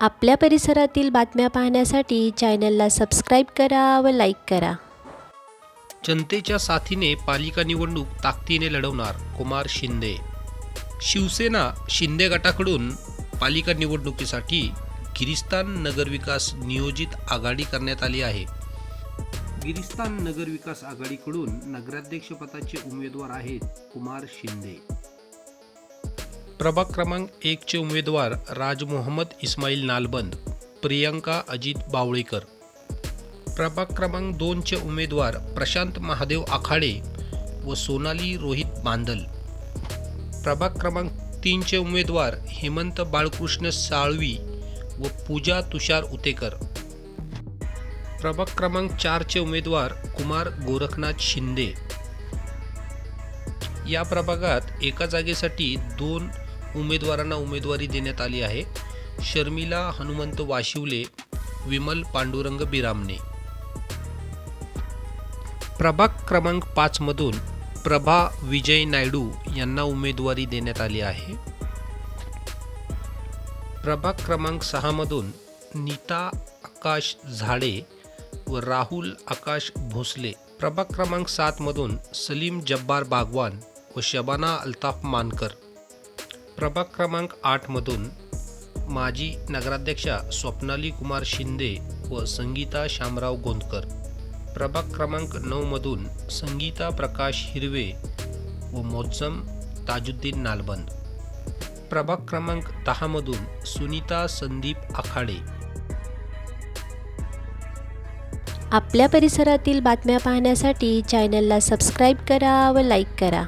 आपल्या परिसरातील बातम्या पाहण्यासाठी चॅनलला सबस्क्राईब करा व लाईक करा. जनतेच्या साथीने पालिका निवडणूक ताकदीने लढवणार कुमार शिंदे. शिवसेना शिंदे गटाकडून पालिका निवडणुकीसाठी गिरिस्तान नगरविकास नियोजित आघाडी करण्यात आली आहे. गिरिस्तान नगरविकास आघाडीकडून नगराध्यक्षपदाचे उमेदवार आहेत कुमार शिंदे. प्रभाग क्रमांक एकचे उमेदवार राज मोहम्मद इस्माईल नालबंद प्रियंका अजित बावळेकर. प्रभाग क्रमांक दोनचे उमेदवार प्रशांत महादेव आखाडे व सोनाली रोहित बांदल. प्रभाग क्रमांक तीनचे उमेदवार हेमंत बाळकृष्ण साळवी व पूजा तुषार उतेकर. प्रभाग क्रमांक चारचे उमेदवार कुमार गोरखनाथ शिंदे. या प्रभागात एका जागेसाठी दोन उमेदवारांना उमेदवारी देण्यात आली आहे. शर्मिला हनुमंत वाशिवले विमल पांडुरंग बिरामने प्रभाग क्रमांक पाचमधून प्रभा विजय नायडू यांना उमेदवारी देण्यात आली आहे. प्रभाग क्रमांक सहामधून नीता आकाश झाडे व राहुल आकाश भोसले. प्रभाग क्रमांक सातमधून सलीम जब्बार बागवान व शबाना अल्ताफ मानकर. प्रभाग क्रमांक आठमधून माजी नगराध्यक्षा स्वप्नाली कुमार शिंदे व संगीता शामराव गोंदकर. प्रभाग क्रमांक नऊमधून संगीता प्रकाश हिरवे व मोज्जम ताजुद्दीन नालबंद. प्रभाग क्रमांक दहामधून सुनीता संदीप आखाडे. आपल्या परिसरातील बातम्या पाहण्यासाठी चॅनलला सबस्क्राईब करा व लाईक करा.